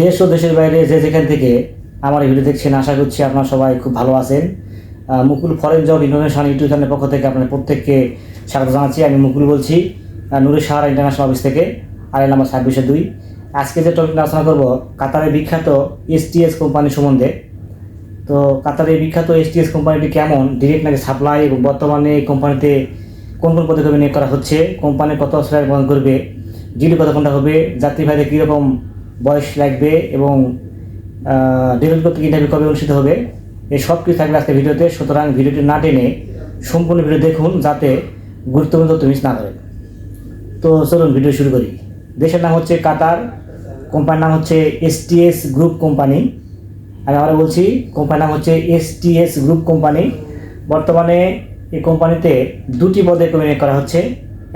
দেশ ও দেশের বাইরে যে যেখান থেকে আমার এই ভিডিও দেখছেন, আশা করছি আপনারা সবাই খুব ভালো আছেন। Mukul foreign job international YouTube চ্যানেলের পক্ষ থেকে আপনাদের প্রত্যেককে স্বাগত জানাচ্ছি। আমি মুকুল বলছি নুরে সাহারা ইন্টারন্যাশনাল অফিস থেকে আড়াই নাম্বার ছাব্বিশে দুই। আজকে যে টপিক আলোচনা করব, কাতারের বিখ্যাত এসটিএস কোম্পানি সম্বন্ধে। তো কাতারের বিখ্যাত এসটিএস কোম্পানিটি কেমন ডিরেক্ট নাকি সাপ্লাই এবং বর্তমানে এই কোম্পানিতে কোন কোন পদক্ষেপে নিয়োগ করা হচ্ছে, কোম্পানি কত স্যালারি প্রদান করবে ডিউটি কত ঘণ্টা হবে যাত্রী ভাইদের কীরকম বয়স লাগবে এবং করতে ইন্টারভিউ কবে অনুষ্ঠিত হবে, এই সব কিছু থাকবে আজকে ভিডিওতে। সুতরাং ভিডিওটি না টেনে সম্পূর্ণ ভিডিও দেখুন যাতে গুরুত্বপূর্ণ তথ্য মিস না করে। তো চলুন, ভিডিও শুরু করি। দেশের নাম হচ্ছে কাতার, কোম্পানির নাম হচ্ছে এসটিএস গ্রুপ কোম্পানি। আমি আবার বলছি, কোম্পানির নাম হচ্ছে এসটিএস গ্রুপ কোম্পানি। বর্তমানে এই কোম্পানিতে দুটি পদে নিয়োগ করা হচ্ছে।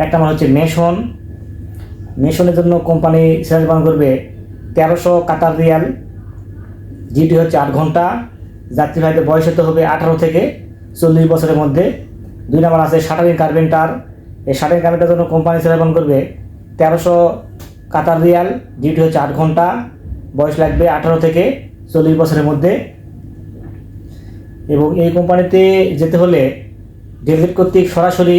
একটা নাম হচ্ছে মেশন। মেশনের জন্য কোম্পানি প্রদান করবে তেরোশো কাতার রিয়াল। যেটি হচ্ছে আট ঘণ্টা। যাত্রী ভাইদের বয়স হতে হবে আঠারো থেকে চল্লিশ বছরের মধ্যে। দুই নম্বর আছে শাটারিং কার্পেন্টার। এই শাটারিং কার্পেন্টার জন্য কোম্পানি স্যালারি করবে তেরোশো কাতার রিয়াল। যেটি হচ্ছে আট ঘণ্টা। বয়স লাগবে আঠারো থেকে চল্লিশ বছরের মধ্যে। এবং এই কোম্পানিতে যেতে হলে ডেলিগেট কর্তৃক সরাসরি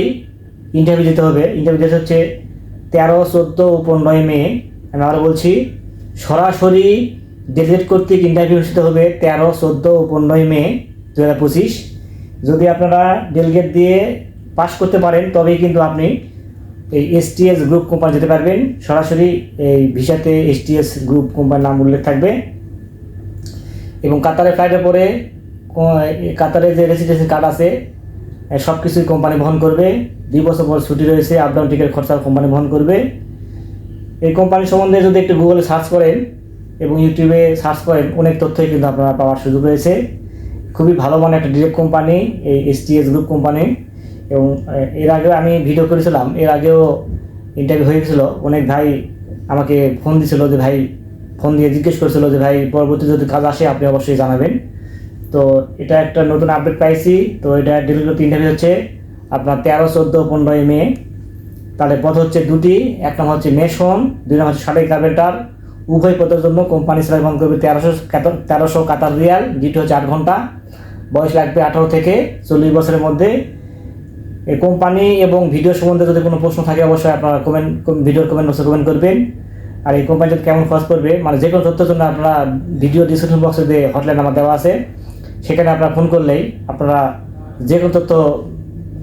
ইন্টারভিউ যেতে হবে। ইন্টারভিউ যেতে হচ্ছে তেরো, চোদ্দ ও পনেরোই মে। আমি আরও বলছি সরাসরি ডেলিগেট কর্তৃক ইন্টারভিউ অনুষ্ঠিত হবে তেরো, চোদ্দ ও পনেরোই মে দু হাজার পঁচিশ। যদি আপনারা ডেলিগেট দিয়ে পাস করতে পারেন, তবেই কিন্তু আপনি এই এসটিএস গ্রুপ কোম্পানি যেতে পারবেন। সরাসরি এই ভিসাতে এসটিএস গ্রুপ কোম্পানির নাম উল্লেখ থাকবে। এবং কাতারে ফ্লাইটের পরে কাতারে যে রেসিডেন্সি কার্ড আছে সব কিছুই কোম্পানি বহন করবে। দুই বছর পর ছুটি রয়েছে আপ ডাউন টিকিট খরচা কোম্পানি বহন করবে। এই কোম্পানি সম্বন্ধে যদি একটু গুগলে সার্চ করেন এবং ইউটিউবে সার্চ করেন, অনেক তথ্যই কিন্তু আপনারা পাওয়ার সুযোগ রয়েছে। খুবই ভালো মানের একটা ডিরেক্ট কোম্পানি এই এসটিএস গ্রুপ কোম্পানি এবং এর আগেও আমি ভিডিও করেছিলাম, এর আগেও ইন্টারভিউ হয়ে গেছিল। অনেক ভাই আমাকে ফোন দিছিল যে, ভাই ফোন দিয়ে জিজ্ঞেস করেছিল যে, ভাই, পরবর্তী যদি কাজ আসে, আপনি অবশ্যই জানাবেন। তো এটা একটা নতুন আপডেট পাইছি। তো এটা ডেলিভারি ইন্টারভিউ হচ্ছে আপনার তেরো, চোদ্দ পনেরোই মে তাহলে পথ হচ্ছে দুটি, এক নম্বর হচ্ছে মেশন দুই নম্বর হচ্ছে সাড়ে কার্পেন্টার উভয় পদের জন্য কোম্পানি সেলাই বন্ধ করবে তেরোশো তেরোশো কাতার রিয়াল, যেটি হচ্ছে আট ঘণ্টা। বয়স লাগবে আঠারো থেকে চল্লিশ বছরের মধ্যে। এই কোম্পানি এবং ভিডিও সম্বন্ধে যদি কোনো প্রশ্ন থাকে, অবশ্যই আপনারা কমেন্ট ভিডিওর কমেন্ট বক্সে কমেন্ট করবেন। আর এই কোম্পানি যদি কেমন খরচ করবে মানে যে কোনো তথ্যের জন্য আপনারা ভিডিও ডিসক্রিপশন বক্সে যে হটলাইন নাম্বার দেওয়া আছে, সেখানে আপনারা ফোন করলেই আপনারা যে কোনো তথ্য,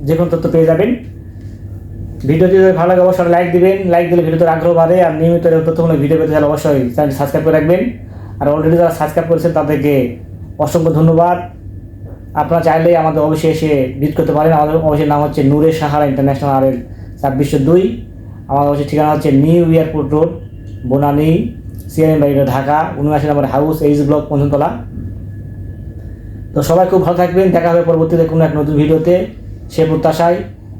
যে কোনো তথ্য পেয়ে যাবেন। ভিডিওটি যদি ভালো লাগে, অবশ্যই লাইক দিবেন। লাইক দিলে ভিডিওতে আগ্রহ বাড়ে আর নিয়মিত তথ্যমূলক ভিডিও পেতে চাইলে অবশ্যই চ্যানেল সাবস্ক্রাইব করে রাখবেন। আর অলরেডি যারা সাবস্ক্রাইব করেছেন, তাদেরকে অসংখ্য ধন্যবাদ। আপনারা চাইলেই আমাদের অবশ্যই এসে ভিজিট করতে পারেন। আমাদের অবশ্যই নাম হচ্ছে নূরে সাহারা ইন্টারন্যাশনাল আর এল ছাব্বিশশো দুই। আমাদের অবশ্যই ঠিকানা হচ্ছে new airport road, Banani CRM বাড়ি ঢাকা, উনআশি নম্বর হাউস, এইচ ব্লক পঞ্চমতলা। তো সবাই খুব ভালো থাকবেন। দেখা হবে পরবর্তীতে কোনো এক নতুন ভিডিওতে। সে প্রত্যাশায়